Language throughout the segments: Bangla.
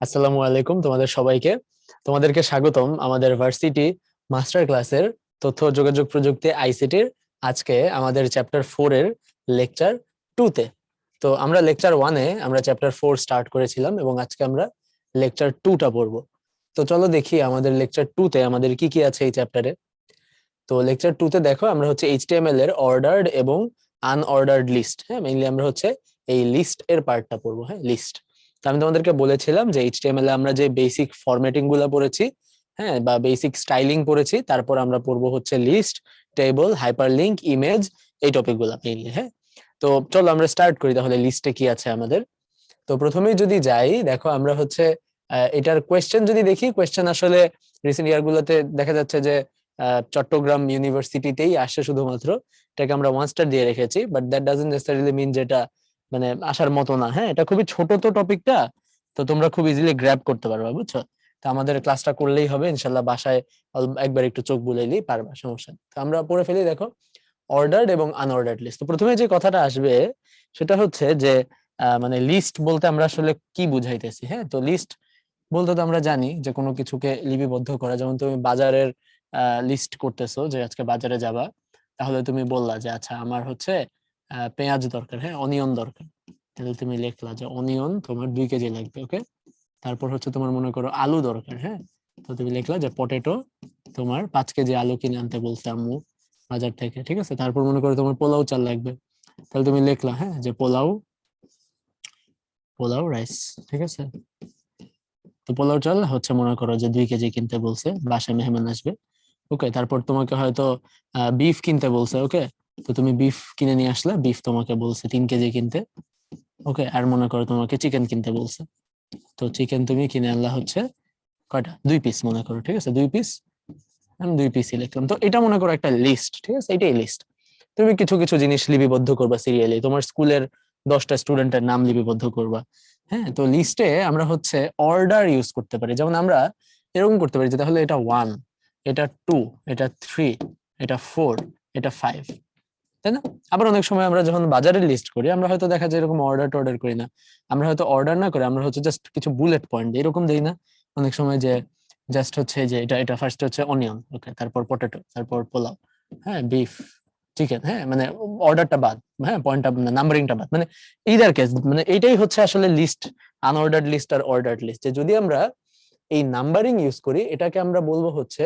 আসসালামু আলাইকুম তোমাদের সবাইকে। তোমাদেরকে স্বাগতম আমাদের ভার্সিটি মাস্টার ক্লাসের তথ্য যোগাযোগ প্রযুক্তি আইসিটির আজকে আমাদের চ্যাপ্টার ফোর এর লেকচার টু তে। তো আমরা লেকচার ওয়ানে আমরা চ্যাপ্টার ফোর স্টার্ট করেছিলাম এবং আজকে আমরা লেকচার টুটা পড়ব। তো চলো দেখি আমাদের লেকচার টু তে আমাদের কি কি আছে এই চ্যাপ্টারে তো লেকচার টু তে দেখো আমরা হচ্ছে এইচটিএমএল এর অর্ডার্ড এবং আনঅর্ডার্ড লিস্ট হ্যাঁ মেইনলি আমরা হচ্ছে এই লিস্ট এর পার্টটা পড়ব হ্যাঁ লিস্ট আমি তোমাদেরকে বলেছিলাম যে এইচটিএমএল আমরা যে বেসিক ফরম্যাটিংগুলো পড়েছি হ্যাঁ বা বেসিক স্টাইলিং পড়েছি, তারপর আমরা পড়ব হচ্ছে লিস্ট টেবল হাইপারলিংক ইমেজ এই টপিকগুলা মেইনলি হ্যাঁ? তো চলো আমরা স্টার্ট করি তাহলে লিস্টে কি আছে আমাদের। তো প্রথমেই যদি যাই, দেখো আমরা হচ্ছে এটার কোয়েশ্চেন যদি দেখি কোয়েশ্চেন আসলে রিসেন্ট ইয়ার গুলোতে দেখা যাচ্ছে যে চট্টগ্রাম ইউনিভার্সিটিতেই আসে শুধুমাত্র। এটাকে আমরা ওয়ান স্টার দিয়ে রেখেছি but that doesn't necessarily mean যেটা মানে আসার মতো না। হ্যাঁ এটা খুবই ছোট তো টপিকটা তো তোমরা খুব ইজিলি গ্র্যাব করতে পারবা, বুঝছ? তো আমাদের ক্লাসটা করলেই হবে, ইনশাল্লাহ বাসায় একবার একটু চোখ বুলাইলেই পারবা, সমস্যা তো আমরা পড়ে ফেলি, দেখো অর্ডার্ড এবং আনঅর্ডার্ড লিস্ট তো প্রথমে যে কথাটা আসবে, সেটা হচ্ছে যে মানে লিস্ট বলতে আমরা আসলে কি বুঝাইতেছি হ্যাঁ? তো লিস্ট বলতে তো আমরা জানি যে কোনো কিছুকে লিপিবদ্ধ করা। যেমন তুমি বাজারের লিস্ট করতেছো যে আজকে বাজারে যাবা, তাহলে তুমি বললা যে আচ্ছা আমার হচ্ছে পেঁয়াজ দরকার হ্যাঁ? অনিয়ন দরকার। তাহলে তুমি লিখলা যে অনিয়ন তোমার দুই কেজি লাগবে ওকে তারপর হচ্ছে তোমার মনে করো আলু দরকার হ্যাঁ? তো তুমি লিখলা যে পটেটো তোমার পাঁচ কেজি আলু কিনে আনতে বলছে আম্মু বাজার থেকে, ঠিক আছে? তারপর মনে করো তোমার পোলাও চাল লাগবে। তাহলে তুমি লিখলা হ্যাঁ? যে পোলাও পোলাও রাইস ঠিক আছে? তো পোলাও চাল হচ্ছে মনে করো যে দুই কেজি কিনতে বলছে, বাসায় মেহমান আসবে ওকে তারপর তোমাকে হয়তো বিফ কিনতে বলছে ওকে তো তুমি বিফ কিনে নিয়ে আসলে বিফ তোমাকে বলছে তিন কেজি কিনতে। ওকে আর মনে করো তোমাকে চিকেন কিনতে বলছে। তো চিকেন তুমি কিনে আনলা হচ্ছে কয়টা? দুই পিস মনে করো, ঠিক আছে? দুই পিস আমি দুই পিস লিখলাম তো এটা মনে করো একটা লিস্ট ঠিক আছে? এটাই লিস্ট তুমি কিছু কিছু জিনিস লিপিবদ্ধ করবা সিরিয়ালি তোমার স্কুলের দশটা স্টুডেন্টের নাম লিপিবদ্ধ করবা। হ্যাঁ তো লিস্টে আমরা হচ্ছে অর্ডার ইউজ করতে পারি। যেমন আমরা এরকম করতে পারি যে তাহলে এটা ওয়ান এটা টু এটা থ্রি এটা ফোর এটা ফাইভ তাই না? আবার অনেক সময় আমরা যখন বাজারে লিস্ট করি, আমরা হয়তো দেখা যায় এরকম অর্ডার টর্ডার করি না। আমরা হয়তো অর্ডার না করে, আমরা হচ্ছে জাস্ট কিছু বুলেট পয়েন্ট এরকম দেই না। অনেক সময় যে জাস্ট হচ্ছে যে এটা এটা ফার্স্ট হচ্ছে অনিয়ন ওকে তারপর পটেটো তারপর পোলাও হ্যাঁ বিফ চিকেন হ্যাঁ মানে অর্ডারটা বাদ হ্যাঁ পয়েন্টটা নাম্বারিংটা বাদ মানে এইদার কেস মানে এইটাই হচ্ছে আসলে লিস্ট আনঅর্ডার্ড লিস্ট আর অর্ডার্ড লিস্ট যে যদি আমরা এই নাম্বারিং ইউজ করি, এটাকে আমরা বলব হচ্ছে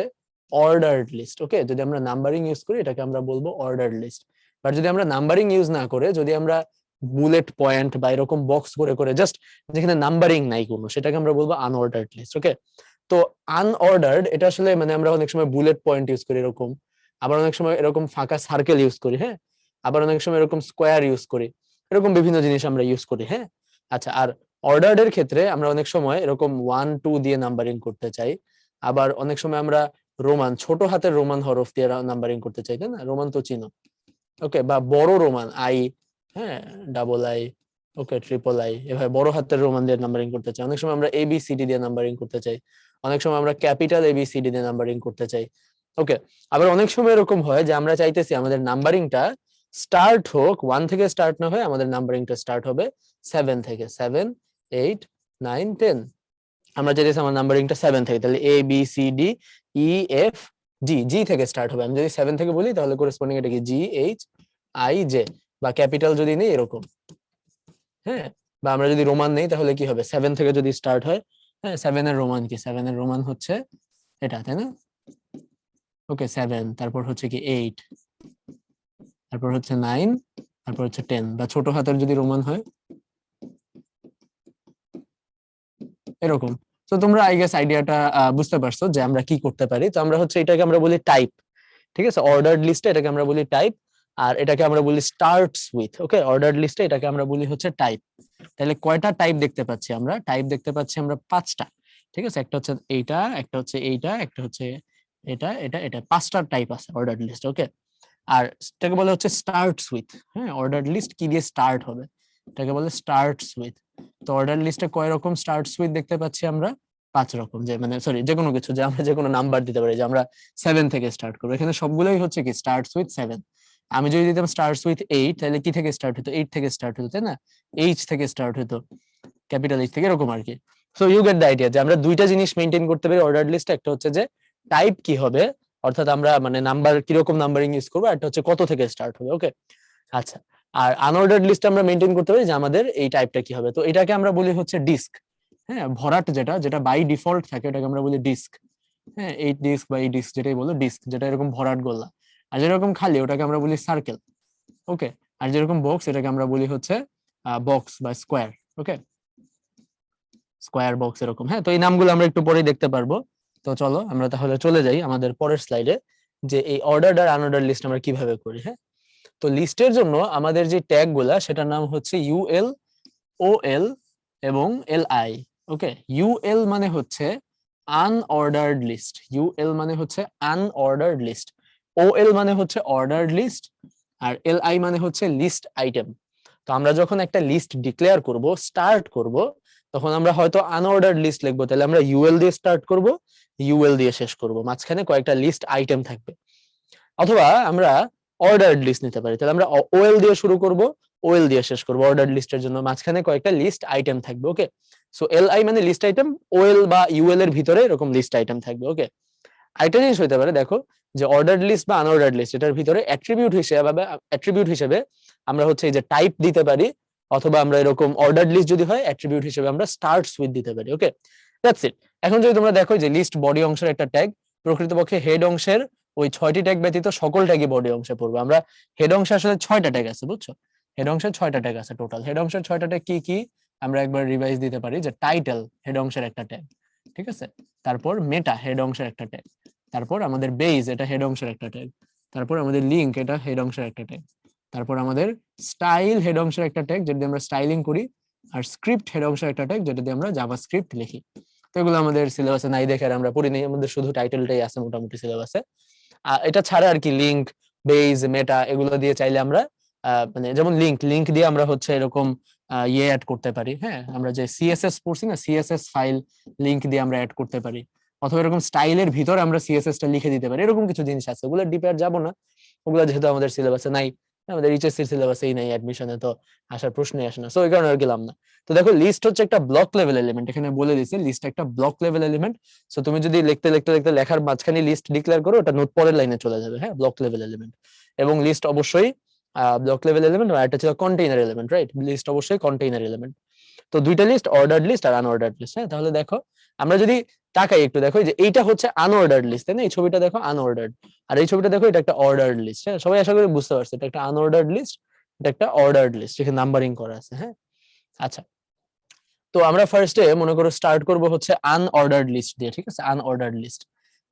অর্ডার্ড লিস্ট ওকে যদি আমরা নাম্বারিং ইউজ করি, এটাকে আমরা বলব অর্ডার্ড লিস্ট বাট যদি আমরা নাম্বারিং ইউজ না করে, যদি আমরা বুলেট পয়েন্ট বা এরকম বক্স করে করে জাস্ট যেখানে নাম্বারিং নাই কোনো, সেটাকে আমরা বলব আনঅর্ডার্ড লিস্ট ওকে তো আনঅর্ডার্ড এটা আসলে মানে আমরা অনেক সময় বুলেট পয়েন্ট ইউজ করি এরকম, আবার অনেক সময় এরকম ফাঁকা সার্কেল ইউজ করি হ্যাঁ? আবার অনেক সময় এরকম স্কোয়ার ইউজ করি, এরকম বিভিন্ন জিনিস আমরা ইউজ করি হ্যাঁ? আচ্ছা আর অর্ডার্ড এর ক্ষেত্রে আমরা অনেক সময় এরকম ওয়ান টু দিয়ে নাম্বারিং করতে চাই, আবার অনেক সময় আমরা রোমান ছোট হাতের রোমান হরফ দিয়ে নাম্বারিং করতে চাই, তাই না? রোমান তো চিনো। ওকে, বা বড় রোমান, আই হ্যাঁ double I okay triple I এভাবে বড় হাতের রোমান দিয়ে নাম্বারিং করতে চাই। অনেক সময় আমরা এ বি সি ডি দিয়ে নাম্বারিং করতে চাই। অনেক সময় আমরা capital A B C D দিয়ে নাম্বারিং করতে চাই। ওকে, আবার অনেক সময় এরকম হয় যে আমরা চাইতেছি আমাদের নাম্বারিংটা স্টার্ট হোক ওয়ান থেকে স্টার্ট না হয়ে আমাদের নাম্বারিংটা স্টার্ট হবে সেভেন থেকে। সেভেন এইট নাইন টেন আমরা চাইতেছি আমার নাম্বারিংটা সেভেন থেকে। তাহলে A B C D E F G G থেকে স্টার্ট হবে। আমি যদি সেভেন থেকে বলি, তাহলে করেসপন্ডিং এটা কি জি এইচ আই জে বা ক্যাপিটাল যদি নেই, এরকম। হ্যাঁ? বা আমরা যদি রোমান নেই, তাহলে কি হবে? সেভেন থেকে যদি স্টার্ট হয় হ্যাঁ সেভেন এর রোমান কি? সেভেন এর রোমান হচ্ছে এটা, তাই না? ওকে সেভেন তারপর হচ্ছে কি এইট তারপর হচ্ছে নাইন তারপর হচ্ছে টেন বা ছোট হাতের যদি রোমান হয়, এরকম। তো তোমরা আই গেস আইডিয়াটা বুঝতে পারছ যে আমরা কি করতে পারি। তো আমরা হচ্ছে এটাকে আমরা বলি টাইপ ঠিক আছে? অর্ডার্ড লিস্টে এটাকে আমরা বলি টাইপ আর এটাকে আমরা বলি স্টার্টস উইথ ওকে অর্ডার্ড লিস্টে এটাকে আমরা বলি হচ্ছে টাইপ তাহলে কয়টা টাইপ দেখতে পাচ্ছি আমরা? টাইপ দেখতে পাচ্ছি আমরা পাঁচটা, ঠিক আছে? একটা হচ্ছে এইটা, একটা হচ্ছে এইটা, একটা হচ্ছে এটা এটা এটা। পাঁচটা টাইপ আছে অর্ডার্ড লিস্ট ওকে আর এটাকে বলে হচ্ছে স্টার্টস উইথ হ্যাঁ? অর্ডার্ড লিস্ট কি দিয়ে স্টার্ট হবে? এটাকে বলে স্টার্টস উইথ তো অর্ডার লিস্টে কয় রকম স্টার্টস উইথ দেখতে পাচ্ছি আমরা? পাঁচ রকম যে মানে সরি যে কোনো কিছু, যে আমরা যে কোনো নাম্বার দিতে পারি, যে আমরা সেভেন থেকে স্টার্ট করব। এখানে সবগুলোই হচ্ছে কি স্টার্টস উইথ সেভেন আমি যদি দিতাম স্টার্টস উইথ এইট তাহলে কি থেকে স্টার্ট হতো? এইট থেকে স্টার্ট হতো, তাই না? এইচ থেকে স্টার্ট হতো। ক্যাপিটাল এইচ থেকে এরকম আর কি। So you get the idea যে আমরা দুইটা জিনিস মেনটেন করতে পারি অর্ডার লিস্টে একটা হচ্ছে যে টাইপ কি হবে, অর্থাৎ আমরা মানে নাম্বার কীরকম নাম্বারিং ইউজ করব একটা হচ্ছে কত থেকে স্টার্ট হবে ওকে আচ্ছা আর আনঅর্ডার্ড লিস্ট আমরা মেনটেন করতে পারি যে আমাদের এই টাইপটা কি হবে। তো এটাকে আমরা বলি হচ্ছে ডিস্ক হ্যাঁ? ভরাট যেটা যেটা বাই ডিফল্ট থাকে, এটাকে আমরা বলি ডিস্ক হ্যাঁ? এই ডিস্ক বা এই ডিস্ক যেটাই বলো ডিস্ক যেটা এরকম ভরাট গোল্লা। আর যেরকম খালি, ওটাকে আমরা বলি সার্কেল ওকে আর যেরকম বক্স এটাকে আমরা বলি হচ্ছে বক্স বা স্কোয়ার ওকে স্কোয়ার বক্স এরকম হ্যাঁ? তো এই নামগুলো আমরা একটু পরেই দেখতে পারব। তো চলো, আমরা তাহলে চলে যাই আমাদের পরের স্লাইডে যে এই অর্ডার আর আনঅর্ডার লিস্ট আমরা কীভাবে করি হ্যাঁ? তো লিস্টের জন্য আমাদের যে ট্যাগগুলা, সেটার নাম হচ্ছে ইউএল ও এল এবং এল আই ওকে ইউএল মানে হচ্ছে আনঅর্ডার্ড লিস্ট ইউএল মানে হচ্ছে আনঅর্ডার্ড লিস্ট ও এল মানে হচ্ছে অর্ডার্ড লিস্ট আর এল আই মানে হচ্ছে লিস্ট আইটেম তো আমরা যখন একটা লিস্ট ডিক্লেয়ার করব স্টার্ট করব, তখন আমরা হয়তো আনঅর্ডার্ড লিস্ট লিখব, তাহলে আমরা ইউএল দিয়ে স্টার্ট করব ইউএল দিয়ে শেষ করব। মাঝখানে কয়েকটা লিস্ট আইটেম থাকবে। অথবা আমরা অর্ডার্ড লিস্ট নিতে পারি। তাহলে আমরা ওএল দিয়ে শুরু করব ওএল দিয়ে শেষ করব অর্ডার্ড লিস্টের জন্য। মাঝখানে কয়েকটা লিস্ট আইটেম থাকবে ওকে সো এল আই মানে লিস্ট আইটেম ওএল বা ইউএল এর ভিতরে এরকম লিস্ট আইটেম থাকবে ওকে আরেকটা জিনিস হইতে পারে, দেখো, যে অর্ডার্ড লিস্ট বা আনঅর্ডার্ড লিস্ট এটার ভিতরে অ্যাট্রিবিউট হিসেবে অ্যাট্রিবিউট হিসেবে আমরা হচ্ছে এই যে টাইপ দিতে পারি, অথবা আমরা এরকম অর্ডার্ড লিস্ট যদি হয় অ্যাট্রিবিউট হিসেবে আমরা স্টার্ট উইথ দিতে পারি ওকে দ্যাটস ইট এখন যদি তোমরা দেখো যে লিস্ট বডি অংশের একটা ট্যাগ প্রকৃতপক্ষে হেড অংশের ওই ছয়টি ট্যাগ ব্যতীত সকল ট্যাগই বডি অংশে পড়বে। আমরা হেড অংশে আসলে ছয়টা ট্যাগ আছে, বুঝছ? হেড অংশের ছয়টা ট্যাগ আছে টোটাল হেড অংশের ছয়টা ট্যাগ কি কি? আমরা একবার রিভাইজ দিতে পারি যে টাইটেল হেড অংশের একটা ট্যাগ ঠিক আছে? তারপর মেটা হেড অংশের একটা ট্যাগ তারপর আমাদের বেজ এটা হেড অংশের একটা ট্যাগ তারপর আমাদের লিঙ্ক এটা হেড অংশের একটা ট্যাগ তারপর আমাদের স্টাইল হেড অংশের একটা ট্যাগ যেটা আমরা স্টাইলিং করি, আর স্ক্রিপ্ট হেড অংশের একটা ট্যাগ যেটা দিয়ে আমরা জাভা স্ক্রিপ্ট লিখি। তো এগুলো আমাদের সিলেবাসে নাই দেখে আমরা পড়ি নাই, আমাদের শুধু টাইটেলটাই আছে মোটামুটি সিলেবাসে এটা ছাড়া আর কি লিঙ্ক বেজ মেটা এগুলো দিয়ে চাইলে আমরা মানে যেমন লিঙ্ক লিঙ্ক দিয়ে আমরা হচ্ছে এরকম ইয়ে অ্যাড করতে পারি হ্যাঁ? আমরা যে সিএসএস পড়ছি না সিএসএস ফাইল লিঙ্ক দিয়ে আমরা অ্যাড করতে পারি। অথবা এরকম স্টাইলের ভিতরে আমরা সিএসএস টা লিখে দিতে পারি, এরকম কিছু জিনিস আছে। ওগুলো ডিপে আর যাব না। ওগুলো যেহেতু আমাদের সিলেবাসে নাই আমাদের এইচএসসির এই নাই অ্যাডমিশনে তো আসার প্রশ্নই আসে না। সো ওই কারণে আর গেলাম না। তো দেখো লিস্ট হচ্ছে একটা ব্লক লেভেল এলিমেন্ট এখানে বলে দিয়েছি লিস্ট একটা ব্লক লেভেল এলিমেন্ট সো তুমি যদি লিখতে লিখতে লিখতে লেখার মাঝখানে লিস্ট ডিক্লেয়ার করো, ওটা নোট পরের লাইনে চলে যাবে হ্যাঁ? ব্লক লেভেল এলিমেন্ট এবং লিস্ট অবশ্যই ব্লক লেভেল এলিমেন্ট আর একটা ছিল কন্টেইনার এলিমেন্ট রাইট লিস্ট অবশ্যই কন্টেইনার এলিমেন্ট তো দুইটা লিস্ট অর্ডার লিস্ট আর আনঅর্ডার লিস্ট হ্যাঁ? তাহলে দেখো, আমরা যদি তাকাই একটু, দেখো যে এইটা হচ্ছে আনঅর্ডার লিস্ট তাই না? এই ছবিটা দেখো আনঅর্ডার্ড আর এই ছবিটা দেখো, এটা একটা অর্ডার লিস্ট হ্যাঁ? সবাই আশা করি বুঝতে পারছে, এটা একটা আনঅর্ডার লিস্ট এটা একটা অর্ডার লিস্ট যেখানে নাম্বারিং করা আছে হ্যাঁ? আচ্ছা তো আমরা ফার্স্টে মনে করো স্টার্ট করব হচ্ছে আনঅর্ডার্ড লিস্ট দিয়ে, ঠিক আছে? আনঅর্ডার্ড লিস্ট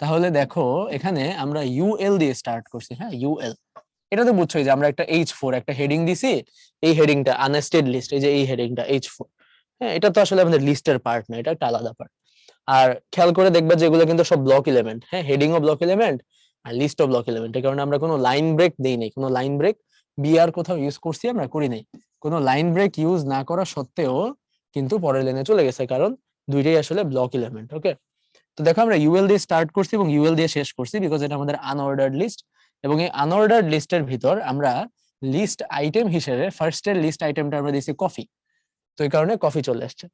তাহলে দেখো, এখানে আমরা ইউএল দিয়ে স্টার্ট করছি হ্যাঁ? ইউএল এটা তো বুঝছোই যে আমরা একটা এইচ ফোর একটা হেডিং দিছি, এই হেডিংটা আনস্টেড লিস্ট এই যে এই হেডিংটা এইচ ফোর হ্যাঁ এটা তো আসলে আমাদের লিস্টের পার্ট না, এটা একটা আলাদা পার্ট আর খেয়াল করে দেখবা যে এগুলো কিন্তু সব ব্লক এলিমেন্ট হ্যাঁ হেডিং ও ব্লক এলিমেন্ট আর লিস্ট ও ব্লক এলিমেন্ট এর কারণে আমরা কোনো লাইন ব্রেক দেই নাই, কোনো লাইন ব্রেক বিআর কোথাও ইউজ করছি আমরা করি নাই। কোনো লাইন ব্রেক ইউজ না করা সত্ত্বেও কিন্তু পরের লাইনে চলে গেছে, কারণ দুইটাই আসলে ব্লক এলিমেন্ট ওকে তো দেখো আমরা ইউএল দিয়ে স্টার্ট করছি এবং ইউএল দিয়ে শেষ করছি বিকজ এটা আমাদের আনঅর্ডার্ড লিস্ট এবং এই আনঅর্ডার্ড লিস্টের ভিতর আমরা লিস্ট আইটেম হিসেবে ফার্স্টের লিস্ট আইটেমটা আমরা দিয়েছি কফি তো এই কারণে কফি চলে আসছে।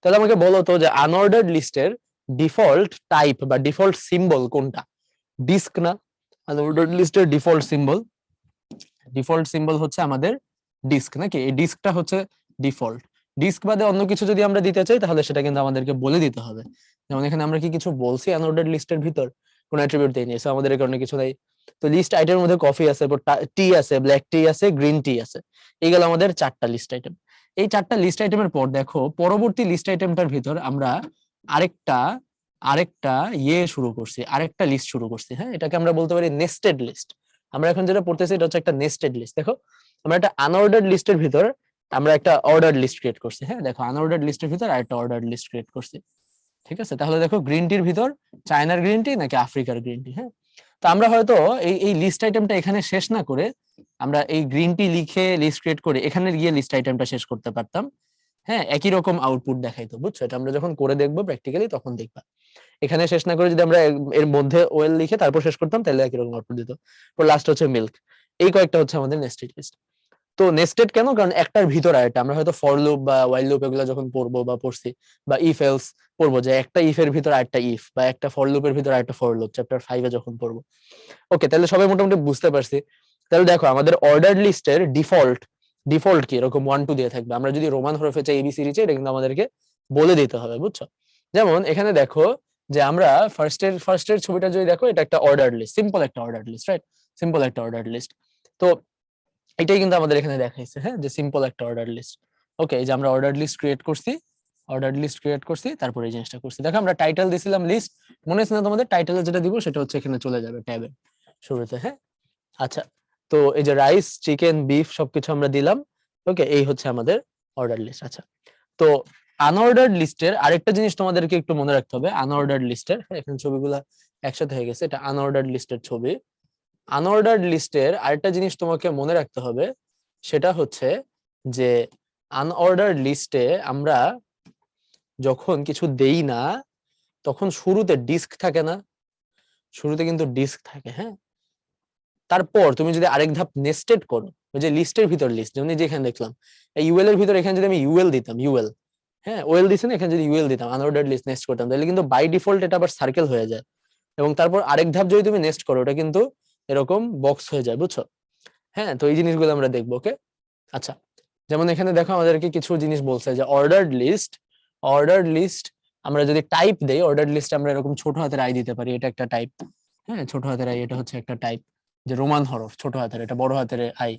তাহলে আমাকে বলো তো যে আনঅর্ডার্ড লিস্টের ডিফল্ট টাইপ বা ডিফল্ট সিম্বল কোনটা? ডিস্ক না? আনঅর্ডার্ড লিস্টের ডিফল্ট সিম্বল ডিফল্ট সিম্বল হচ্ছে আমাদের ডিস্ক নাকি? এই ডিস্কটা হচ্ছে ডিফল্ট ডিস্ক বাদে অন্য কিছু যদি আমরা দিতে চাই, তাহলে সেটা কিন্তু আমাদেরকে বলে দিতে হবে। যেমন এখানে আমরা কি কিছু বলছি আনঅর্ডার্ড লিস্টের ভিতর? কোন অ্যাট্রিবিউট দেয়নি সো আমাদের এই কারণে কিছু নাই। তো লিস্ট আইটেমের মধ্যে কফি আছে টি আছে ব্ল্যাক টি আছে গ্রিন টি আছে। এইগুলো আমাদের চারটা লিস্ট আইটেম এই চারটা লিস্ট আইটেমের পর দেখো, পরবর্তী লিস্ট আইটেমটার ভিতর আমরা আরেকটা আরেকটা ইয়ে শুরু করছি, আরেকটা লিস্ট শুরু করছি হ্যাঁ? এটাকে আমরা বলতে পারি নেস্টেড লিস্ট আমরা এখন যেটা পড়তেছি এটা হচ্ছে একটা নেস্টেড লিস্ট দেখো? আমরা একটা আনঅর্ডার্ড লিস্টের ভিতর আমরা একটা অর্ডার লিস্ট ক্রিয়েট করছি হ্যাঁ? দেখো আনঅর্ডার্ড লিস্টের ভিতর আরেকটা অর্ডার লিস্ট ক্রিয়েট করছি, ঠিক আছে? তাহলে দেখো গ্রিন টির ভিতর চায়নার গ্রিন টি নাকি আফ্রিকার গ্রিন টি হ্যাঁ? তো আমরা হয়তো এই এই লিস্ট আইটেমটা এখানে শেষ না করে আমরা এই গ্রিন টি লিখে লিস্ট ক্রিয়েট করে এখানে গিয়ে লিস্ট আইটেমটা শেষ করতে পারতাম। হ্যাঁ একই রকম আউটপুট দেখাইতো বুঝছ? এটা আমরা যখন করে দেখব প্র্যাকটিক্যালি তখন দেখবা। এখানে শেষ না করে যদি আমরা এর মধ্যে ওয়েল লিখে তারপর শেষ করতাম, তাহলে একই রকম আউটপুট দিত। তো লাস্ট হচ্ছে মিল্ক এই কয়েকটা হচ্ছে আমাদের নেস্টেড লিস্ট তো নেস্টেড কেন? কারণ একটার ভিতর আরেকটা। আমরা হয়তো ফর লুপ বা ওয়াইল লুপ এগুলো যখন পড়ব বা পড়ছি বা ইফ এলস পড়ব, যে একটা ইফের ভিতর আরেকটা ইফ বা একটা ফর লুপের ভিতর আরেকটা ফর লুপ চ্যাপ্টার ফাইভে যখন পড়ব। ওকে তাহলে সবাই মোটামুটি বুঝতে পারছি। তাহলে দেখো, আমাদের অর্ডার লিস্টের ডিফল্ট ডিফল্ট কি? এরকম ওয়ান টু দিয়ে থাকবে। আমরা যদি রোমান হরফে চাই এবিসিডি চাই এটা কিন্তু আমাদেরকে বলে দিতে হবে, বুঝছ? যেমন এখানে দেখো যে আমরা ফার্স্টের ফার্স্টের ছবিটা যদি দেখো, এটা একটা অর্ডার লিস্ট সিম্পল একটা অর্ডার লিস্ট রাইট সিম্পল একটা অর্ডার লিস্ট তো এটাই কিন্তু আমাদের এখানে দেখাইছে হ্যাঁ? যে সিম্পল একটা অর্ডার লিস্ট ওকে এই যে আমরা অর্ডার লিস্ট ক্রিয়েট করছি অর্ডার লিস্ট ক্রিয়েট করছি, তারপরে এই জিনিসটা করছি। দেখো, আমরা টাইটেল দিছিলাম লিস্ট মনে আছে না তোমাদের? টাইটেলে যেটা দিব, সেটা হচ্ছে এখানে চলে যাবে ট্যাবে শুরুতে হ্যাঁ? আচ্ছা তো এই যে রাইস চিকেন বিফ সবকিছু আমরা দিলাম। ওকে এই হচ্ছে আমাদের অর্ডার লিস্ট আচ্ছা। তো আনঅর্ডার লিস্টের আরেকটা জিনিস তোমাদেরকে একটু মনে রাখতে হবে আনঅর্ডার্ড লিস্টের এখানে ছবিগুলা একসাথে হয়ে গেছে, এটা আনঅর্ডার্ড লিস্টের ছবি। আনঅর্ডার্ড লিস্টের আরেকটা জিনিস তোমাকে মনে রাখতে হবে, সেটা হচ্ছে যে আনঅর্ডার্ড লিস্টে আমরা যখন কিছু দেই না, তখন শুরুতে ডিস্ক থাকে না। শুরুতে কিন্তু ডিস্ক থাকে হ্যাঁ? তারপর তুমি যদি আরেক ধাপ নেস্টেড করো, ওই যে লিস্টের ভিতর লিস্ট যেমন এই যে এখানে দেখলাম ইউএল এর ভিতর এখানে যদি আমি ইউএল দিতাম ইউএল হ্যাঁ ওয়েল দিছে না, এখানে যদি ইউএল দিতাম আনঅর্ডার্ড লিস্ট নেস্ট করতাম, তাহলে কিন্তু বাই ডিফল্ট এটা আবার সার্কেল হয়ে যায়। এবং তারপর আরেক ধাপ যদি তুমি নেক্সট করো, ওটা কিন্তু এরকম বক্স হয়ে যায়, বুঝছ? হ্যাঁ তো এই জিনিসগুলো আমরা দেখব ওকে আচ্ছা যেমন এখানে দেখো আমাদেরকে কিছু জিনিস বলছে যে অর্ডার্ড লিস্ট অর্ডার্ড লিস্ট আমরা যদি টাইপ দেই অর্ডার্ড লিস্ট আমরা এরকম ছোট হাতের আই দিতে পারি, এটা একটা টাইপ হ্যাঁ ছোট হাতের আই এটা হচ্ছে একটা টাইপ যে রোমান হরফ, ছোট হাতের, এটা বড় হাতের আই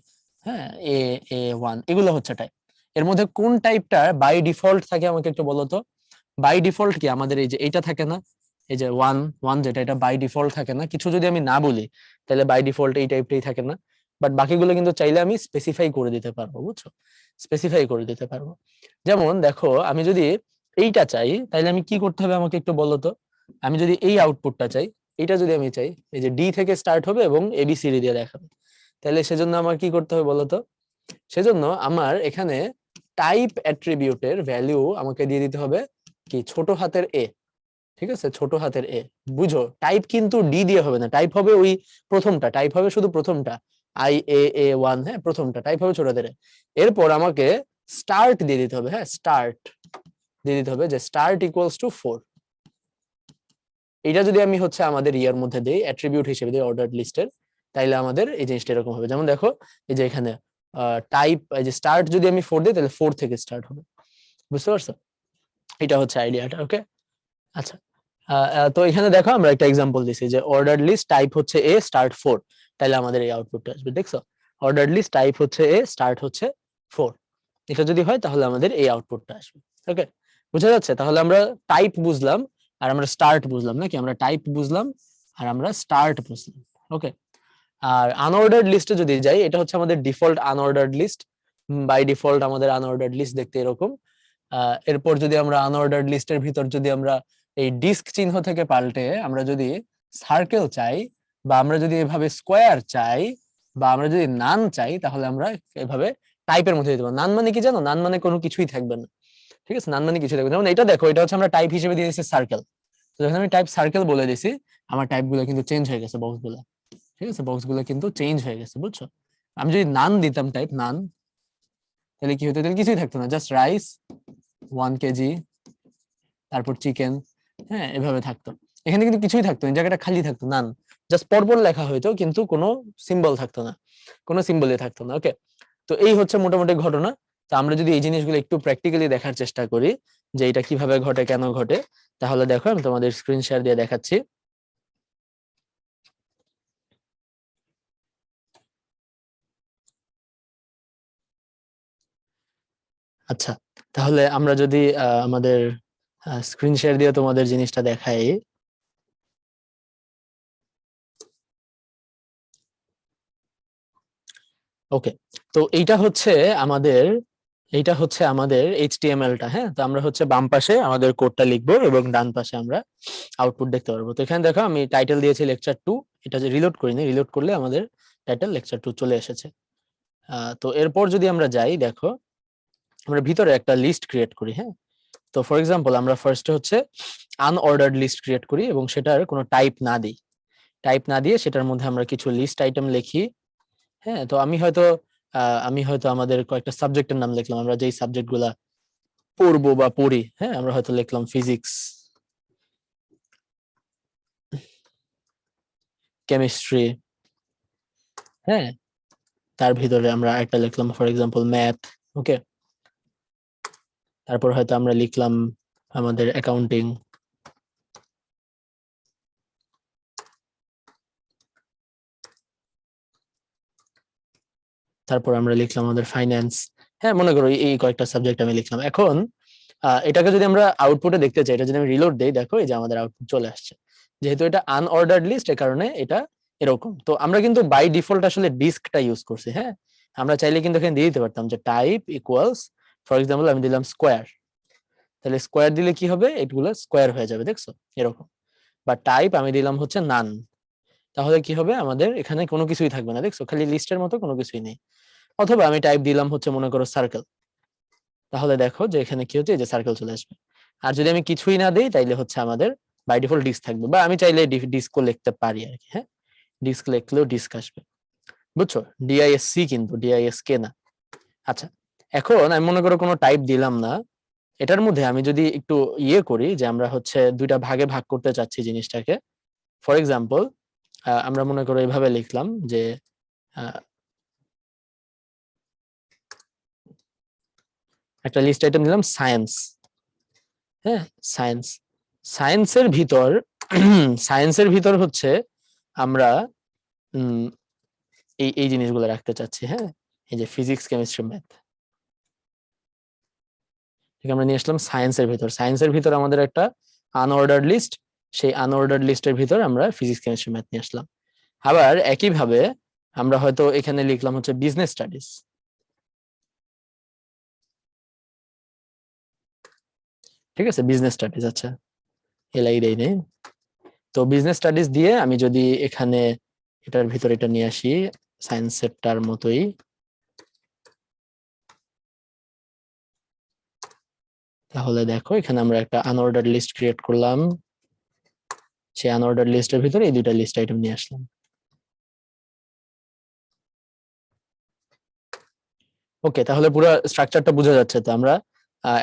হ্যাঁ এ এ, ওয়ান, এগুলো হচ্ছে টাইপের মধ্যে কোন টাইপটা বাই ডিফল্ট থাকে আমাকে একটু বলো তো? বাই ডিফল্ট কি? আমাদের এই যে এটা থাকে না? এই যে ওয়ান ওয়ান যেটা, এটা বাই ডিফল্ট থাকে না? কিছু যদি আমি না বলি, তাহলে বাই ডিফল্ট এই টাইপটাই থাকে না? বাট বাকিগুলো কিন্তু চাইলে আমি স্পেসিফাই করে দিতে পারব, বুঝছ? স্পেসিফাই করে দিতে পারব। যেমন দেখো, আমি যদি এইটা চাই, তাহলে আমি কি করতে হবে আমাকে একটু বলো তো? আমি যদি এই আউটপুটটা চাই এটা যদি আমি চাই, এই যে ডি থেকে স্টার্ট হবে এবং এবিসিডি দিয়ে দেখাবে। তাহলে সেজন্য আমার কি করতে হবে বলতো? সেজন্য আমার এখানে টাইপ অ্যাট্রিবিউটের ভ্যালু আমাকে দিয়ে দিতে হবে কি? ছোট হাতের এ ঠিক আছে? ছোট হাতের এ বুঝো? টাইপ কিন্তু ডি দিয়ে হবে না। টাইপ হবে ওই প্রথমটা। টাইপ হবে শুধু প্রথমটা। আই এ এ ওয়ান হ্যাঁ প্রথমটা। টাইপ হবে ছোট হাতের। এরপর আমাকে স্টার্ট দিয়ে দিতে হবে হ্যাঁ স্টার্ট দিয়ে দিতে হবে যে স্টার্ট ইকুয়ালস টু ফোর এটা যদি আমি হচ্ছে আমাদের ইয়ার মধ্যে দেই অ্যাট্রিবিউট হিসেবে দিই অর্ডার লিস্টের তাইলে আমাদের এই জিনিসটা এরকম হবে। যেমন দেখো, এই যে এখানে টাইপ এই যে স্টার্ট যদি আমি ফোর দিই তাহলে ফোর থেকে স্টার্ট হবে। বুঝতে পারছ? এটা হচ্ছে আইডিয়াটা ওকে আচ্ছা তো এখানে দেখো আমরা একটা এক্সাম্পল দিছি যে অর্ডার লিস্ট টাইপ হচ্ছে এ স্টার্ট ফোর তাহলে আমাদের এই আউটপুটটা আসবে, দেখছ? অর্ডার লিস্ট টাইপ হচ্ছে এ স্টার্ট হচ্ছে ফোর এটা যদি হয়, তাহলে আমাদের এই আউটপুটটা আসবে ওকে বুঝা যাচ্ছে? তাহলে আমরা টাইপ বুঝলাম আর আমরা স্টার্ট বুঝলাম, নাকি? আমরা টাইপ বুঝলাম, আর আমরা স্টার্ট বুঝলাম ওকে আর আনঅর্ডার্ড লিস্টে যদি যাই, এটা হচ্ছে আমাদের default unordered list by default আমাদের আনঅর্ডার্ড লিস্ট দেখতে এরকম। এরপর যদি আমরা আনঅর্ডার্ড লিস্টের ভিতর যদি আমরা এই ডিস্ক চিহ্ন থেকে পাল্টে আমরা যদি সার্কেল চাই, বা আমরা যদি এভাবে স্কোয়ার চাই, বা আমরা যদি নান চাই, তাহলে আমরা এভাবে টাইপের মধ্যে দিতে পারব নান মানে কি জানো? নান মানে কোনো কিছুই থাকবে না। ঠিক আছে? নান মানে কিছু না। যেমন এটা দেখো, এটা হচ্ছে আমরা টাইপ হিসেবে দিয়ে দিয়েছি সার্কেল তো যখন আমি টাইপ সার্কেল বলে দিছি, আমার টাইপগুলো কিন্তু চেঞ্জ হয়ে গেছে বক্সগুলো। ঠিক আছে? বক্সগুলো কিন্তু চেঞ্জ হয়ে গেছে, বুঝছ? আমি যদি নান দিতাম টাইপ নান, তাহলে কি হতো? তাহলে কিছুই থাকতো না। জাস্ট রাইস ওয়ান কেজি তারপর চিকেন হ্যাঁ এভাবে থাকতো। এখানে কিন্তু কিছুই থাকতো না জায়গাটা খালি থাকতো, নান। জাস্ট পরপর লেখা হইতো, কিন্তু কোনো সিম্বল থাকতো না। কোনো সিম্বলই থাকতো না ওকে তো এই হচ্ছে মোটামুটি ঘটনা। তো আমরা যদি এই জিনিসগুলো একটু প্র্যাকটিক্যালি দেখার চেষ্টা করি যে এটা কীভাবে ঘটে, কেন ঘটে, তাহলে দেখো আমি তোমাদের স্ক্রিন শেয়ার দিয়ে দেখাচ্ছি। আচ্ছা তাহলে আমরা যদি আমাদের স্ক্রিন শেয়ার দিয়ে তোমাদের জিনিসটা দেখাই। ওকে তো এইটা হচ্ছে আমাদের এইটা হচ্ছে আমাদের এইচটিএমএলটা হ্যাঁ? তো আমরা হচ্ছে বাম পাশে আমাদের কোডটা লিখব এবং ডান পাশে আমরা আউটপুট দেখতে পারব। তো এখানে দেখো আমি টাইটেল দিয়েছি লেকচার টু এটা যে রিলোড করিনি রিলোড করলে আমাদের টাইটেল লেকচার টু চলে এসেছে। তো এরপর যদি আমরা যাই, দেখো, আমরা ভিতরে একটা লিস্ট ক্রিয়েট করি হ্যাঁ? তো ফর এক্সাম্পল আমরা ফার্স্টে হচ্ছে আনঅর্ডার্ড লিস্ট ক্রিয়েট করি এবং সেটার কোনো টাইপ না দিই। টাইপ না দিয়ে সেটার মধ্যে আমরা কিছু লিস্ট আইটেম লিখি হ্যাঁ? তো আমি হয়তো আমি হয়তো আমাদের কয়েকটা সাবজেক্টের নাম লিখলাম, আমরা যেই সাবজেক্টগুলা পড়ব বা পড়ি হ্যাঁ আমরা হয়তো লিখলাম ফিজিক্স কেমিস্ট্রি হ্যাঁ তার ভিতরে আমরা একটা লিখলাম ফর এক্সাম্পল ম্যাথ ওকে তারপর হয়তো আমরা লিখলাম আমাদের অ্যাকাউন্টিং তারপর আমরা লিখলাম আমাদের ফাইন্যান্স হ্যাঁ মনে করো এই- কয়েকটা সাবজেক্ট আমি লিখলাম। এখন এটাকে যদি আমরা আউটপুটে দেখতে চাই, এটা যদি আমি রিলোড দেই, দেখো এই যে আমাদের আউটপুট চলে আসছে। যেহেতু এটা আনঅর্ডার্ড লিস্ট এ কারণে এটা এরকম। তো আমরা কিন্তু বাই ডিফল্ট আসলে ডিস্কটা ইউজ করছি হ্যাঁ? আমরা চাইলে কিন্তু এখানে দিয়ে দিতে পারতাম যে টাইপ ইকুয়ালস ফর এক্সাম্পল আমি দিলাম স্কোয়ার তাহলে স্কোয়ার দিলে কি হবে? এগুলো স্কোয়ার হয়ে যাবে, দেখছ? এরকম। বা টাইপ আমি দিলাম হচ্ছে নান তাহলে কি হবে? আমাদের এখানে কোনো কিছুই থাকবে না। দেখছ, খালি লিস্টের মতো কোনো কিছুই নেই। অথবা আমি টাইপ দিলাম হচ্ছে মনে করো সার্কেল তাহলে দেখো যে এখানে কি হচ্ছে? যে সার্কেল চলে আসবে। আর যদি আমি কিছুই না দিই, তাইলে হচ্ছে আমাদের বাই ডিফল্ট ডিস্ক থাকবে। বা আমি চাইলে ডিস্কও লিখতে পারি আর কি হ্যাঁ? ডিস্ক লিখলেও ডিস্ক আসবে। বুঝছ? ডিআইএসসি কিন্তু ডিআইএসকে না। আচ্ছা এখন আমি মনে করো কোনো টাইপ দিলাম না। এটার মধ্যে আমি যদি একটু ইয়ে করি যে আমরা হচ্ছে দুইটা ভাগে ভাগ করতে চাচ্ছি জিনিসটাকে। ফর এক্সাম্পল আমরা মনে করো এভাবে লিখলাম যে একটা লিস্ট আইটেম দিলাম সায়েন্স হ্যাঁ সায়েন্স সায়েন্সের ভিতর সায়েন্সের ভিতর হচ্ছে আমরা এই এই জিনিসগুলো রাখতে চাচ্ছি হ্যাঁ? এই যে ফিজিক্স কেমিস্ট্রি ম্যাথ আমরা নিয়ে আসলাম সায়েন্সের ভিতর। সায়েন্সের ভিতর আমাদের একটা আনঅর্ডার্ড লিস্ট সেই আনঅর্ডার্ড লিস্টের ভিতর আমরা ফিজিক্স কেমিস্ট্রি ম্যাথ নিয়ে আসলাম। আবার একইভাবে আমরা হয়তো এখানে লিখলাম হচ্ছে বিজনেস স্টাডিজ ঠিক আছে বিজনেস স্টাডিজ আচ্ছা। এলাই দেই নেই। তো বিজনেস স্টাডিজ দিয়ে আমি যদি এখানে এটার ভিতরে এটা নিয়ে আসি সায়েন্সেরটার মতোই। তাহলে দেখো, এখানে আমরা একটা আনঅর্ডার লিস্ট ক্রিয়েট করলাম। সেই আনঅর্ডার লিস্টের ভিতরে এই দুইটা লিস্ট আইটেম নিয়ে আসলাম। ওকে তাহলে পুরো স্ট্রাকচারটা বোঝা যাচ্ছে তো আমরা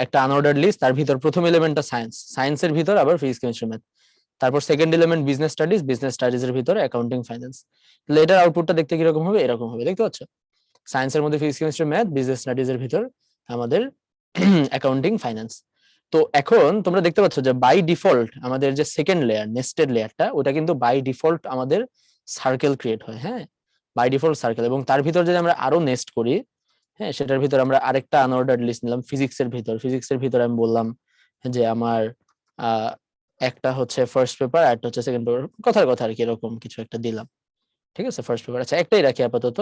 একটা আনঅর্ডার লিস্ট তার ভিতর প্রথম এলিমেন্টটা সায়েন্স সায়েন্সের ভিতর আবার ফিজিক্স কেমিস্ট্রি ম্যাথ তারপর second element business studies business studies এর ভিতরে অ্যাকাউন্টিং ফাইন্যান্স তাহলে এটার আউটপুটটা দেখতে কীরকম হবে? এরকম হবে, দেখতে পাচ্ছ? সায়েন্সের মধ্যে physics chemistry math business studies এর ভিতর আমাদের অ্যাকাউন্টিং ফাইন্যান্স তো এখন তোমরা দেখতে পাচ্ছ যে বাই ডিফল্ট আমাদের যে সেকেন্ড লেয়ার নেস্টেড লেয়ারটা ওটা কিন্তু বাই ডিফল্ট আমাদের সার্কেল ক্রিয়েট হয় হ্যাঁ? বাই ডিফল্ট সার্কেল এবং তার ভিতর যদি আমরা আরও নেস্ট করি হ্যাঁ সেটার ভিতর আমরা আরেকটা আনঅর্ডার্ড লিস্ট নিলাম ফিজিক্স এর ভিতর। ফিজিক্স এর ভিতর আমি বললাম যে আমার একটা হচ্ছে ফার্স্ট পেপার আর একটা হচ্ছে সেকেন্ড পেপার কথার কথা আর কি, এরকম কিছু একটা দিলাম। ঠিক আছে? ফার্স্ট পেপার আচ্ছা একটাই রাখি আপাতত।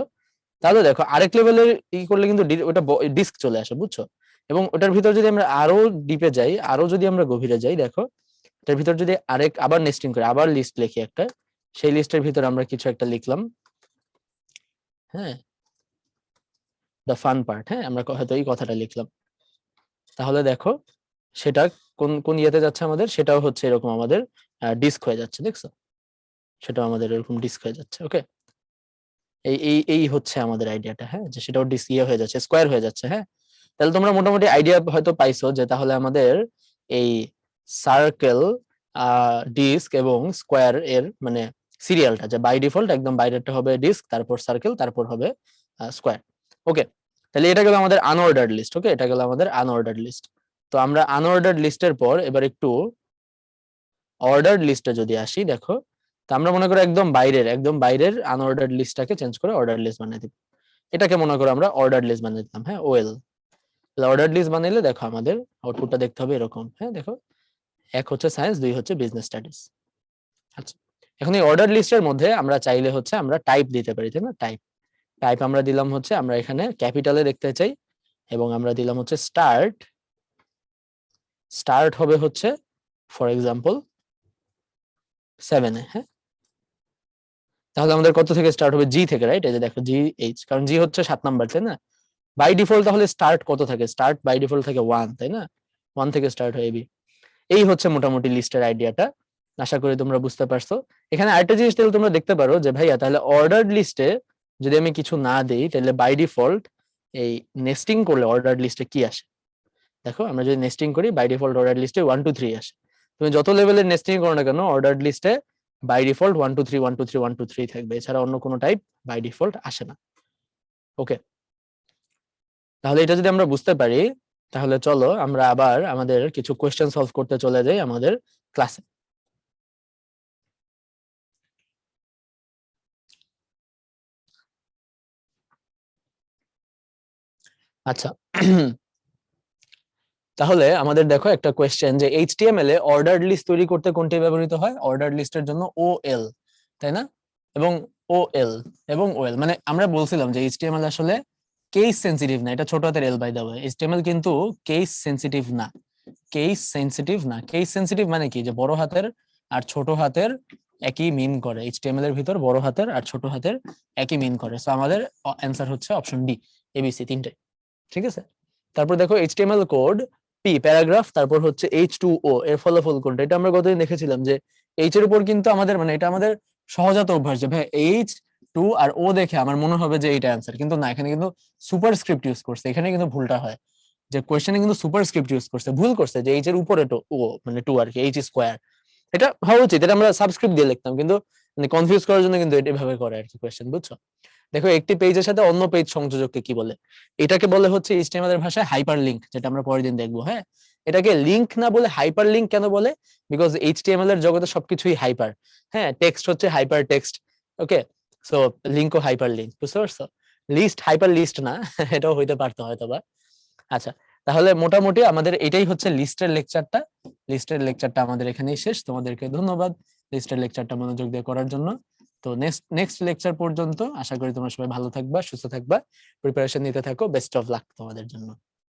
তাহলে দেখো, আরেক লেভেলের ই করলে কিন্তু ওটা ডিস্ক চলে আসে, বুঝছ? এবং ওটার ভিতর যদি আমরা আরও ডিপে যাই, আরও যদি আমরা গভীরে যাই, দেখো, এটার ভিতর যদি আরেক, আবার নেস্টিং করি, আবার লিস্ট লিখি একটা, সেই লিস্টের ভিতর আমরা কিছু একটা লিখলাম। হ্যাঁ? দ্য ফান পার্ট হ্যাঁ? আমরা হয়তো এই কথাটা লিখলাম। তাহলে দেখো, সেটা কোন কোন ইয়েতে যাচ্ছে আমাদের? সেটাও হচ্ছে এরকম আমাদের ডিস্ক হয়ে যাচ্ছে, দেখছ? সেটাও আমাদের এরকম ডিস্ক হয়ে যাচ্ছে ওকে এই এই এই হচ্ছে আমাদের আইডিয়াটা হ্যাঁ? যে সেটাও ডিস্ক ইয়ে হয়ে যাচ্ছে স্কোয়ার হয়ে যাচ্ছে হ্যাঁ? তাহলে তোমরা মোটামুটি আইডিয়া হয়তো পাইছো যে তাহলে আমাদের এই সার্কেল ডিস্ক এবং স্কোয়ার এর মানে সিরিয়ালটা যে বাই ডিফল্ট একদম বাইরেরটা হবে ডিস্ক তারপর সার্কেল তারপর হবে স্কোয়ার ওকে তাহলে এটা গেল আমাদের আনঅর্ডার্ড লিস্ট ওকে এটা গেল আমাদের আনঅর্ডার্ড লিস্ট তো আমরা আনঅর্ডার্ড লিস্টের পর এবার একটু অর্ডার্ড লিস্টে যদি আসি, দেখো, তো আমরা মনে করো একদম বাইরের একদম বাইরের আনঅর্ডার্ড লিস্টটাকে চেঞ্জ করে অর্ডার লিস্ট বানিয়ে দিব এটাকে মনে করো আমরা অর্ডার লিস্ট বানিয়ে দিলাম হ্যাঁ? ওয়েল অর্ডার লিস্ট বানাইলে দেখো আমাদের আউটপুটটা দেখতে হবে এরকম। হ্যাঁ দেখো? এক হচ্ছে সায়েন্স দুই হচ্ছে বিজনেস স্টাডিজ আচ্ছা এখন এই অর্ডার লিস্টের মধ্যে আমরা চাইলে হচ্ছে আমরা টাইপ দিতে পারি, তাই না? টাইপ টাইপ আমরা দিলাম হচ্ছে আমরা এখানে ক্যাপিটালে দেখতে চাই এবং আমরা দিলাম হচ্ছে স্টার্ট স্টার্ট হবে হচ্ছে ফর এক্সাম্পল সেভেনে হ্যাঁ? তাহলে আমাদের কত থেকে স্টার্ট হবে? জি থেকে রাইট এই যে দেখো জি এইচ কারণ জি হচ্ছে সাত নাম্বার তাই না? বাই ডিফল্ট তাহলে স্টার্ট কত থাকে? স্টার্ট বাই ডিফল্ট থাকে ওয়ান তাই না? ওয়ান থেকে স্টার্ট হয়ে বি এই হচ্ছে মোটামুটি লিস্টের আইডিয়াটা আশা করি তোমরা বুঝতে পারছ। এখানে আরেকটা জিনিস তাহলে তোমরা দেখতে পারো যে ভাইয়া, তাহলে অর্ডার লিস্টে যদি আমি কিছু না দেই, তাহলে বাই ডিফল্ট এই নেস্টিং করলে অর্ডার লিস্টে কি আসে? দেখো, আমরা যদি নেস্টিং করি বাই ডিফল্ট অর্ডার লিস্টে ওয়ান টু থ্রি আসে। তুমি যত লেভেলের নেস্টিং করো না কেন অর্ডার লিস্টে by default one two three one two three one two three থাকবে। এছাড়া অন্য কোনো টাইপ বাই ডিফল্ট আসে না। ওকে তাহলে এটা যদি আমরা বুঝতে পারি, তাহলে চলো আমরা আবার আমাদের কিছু কোয়েশ্চেন সলভ করতে চলে যাই আমাদের ক্লাসে আচ্ছা তাহলে আমাদের দেখো একটা কোয়েশ্চেন যে এইচটিএমএল এ অর্ডার লিস্ট তৈরি করতে কোনটি ব্যবহৃত হয়? অর্ডার লিস্টের জন্য ও এল তাই না? এবং ও এল এবং ওএল মানে আমরা বলছিলাম যে এইচটিএমএল আসলে কেস সেন্সিটিভ না, এটা ছোট হাতের L by the way HTML কিন্তু কেস সেন্সিটিভ না। কেস সেন্সিটিভ না। কেস সেন্সিটিভ মানে কি? যে বড় হাতের আর ছোট হাতের একই মিন করে। এইচটিএমএল এর ভিতর বড় হাতের আর ছোট হাতের একই মিন করে। সো আমাদের অ্যান্সার হচ্ছে অপশন ডি এবিসি তিনটে। ঠিক আছে? তারপর দেখো এইচটিএমএল কোড পি প্যারাগ্রাফ তারপর হচ্ছে এইচ টু ও এর ফলাফল কোনটা? এটা আমরা গতদিন দেখেছিলাম যে এইচ এর উপর কিন্তু আমাদের মানে এটা আমাদের সহজাত অভ্যাস যে, ভাই এইচ টু আর ও দেখে আমার মনে হবে যে এইটা অ্যান্সার কিন্তু না, এখানে কিন্তু সুপার স্ক্রিপ্ট ইউজ করছে। এখানে কিন্তু ভুলটা হয়। যে কোয়েশ্চেনে কিন্তু সুপার স্ক্রিপ্ট ইউজ করছে। ভুল করছে যে এইচ এর উপরে ও মানে টু আর কি এইচ স্কোয়ার এটা হওয়া উচিত। এটা আমরা সাবস্ক্রিপ্ট দিয়ে লিখতাম। কিন্তু মানে কনফিউজ করার জন্য কিন্তু এভাবে করে আর কি কোয়েশ্চেন বুঝছ? দেখো, একটি পেজের সাথে অন্য পেজ সংযোজককে কি বলে? এটাকে বলে হচ্ছে এর ভাষায় হাইপার লিংক যেটা আমরা পরের দিন দেখব হ্যাঁ? এটাকে লিঙ্ক না বলে হাইপার লিংক কেন বলে? বিকজ এইচটিএমএল এর জগতে সবকিছুই হাইপার হ্যাঁ? টেক্সট হচ্ছে হাইপার টেক্সট ওকে সো লিঙ্কও হাইপার লিঙ্ক বুঝতে পারছ? লিস্ট হাইপার লিস্ট না, এটাও হইতে পারতো হয়তো বা আচ্ছা তাহলে মোটামুটি আমাদের এটাই হচ্ছে লিস্টের লেকচারটা লিস্টের লেকচারটা আমাদের এখানেই শেষ। তোমাদেরকে ধন্যবাদ লিস্টের লেকচারটা মনোযোগ দিয়ে করার জন্য। তো নেক্সট নেক্সট লেকচার পর্যন্ত আশা করি তোমরা সবাই ভালো থাকবা, সুস্থ থাকবা। প্রিপারেশন নিতে থাকো। বেস্ট অফ লাক তোমাদের জন্য।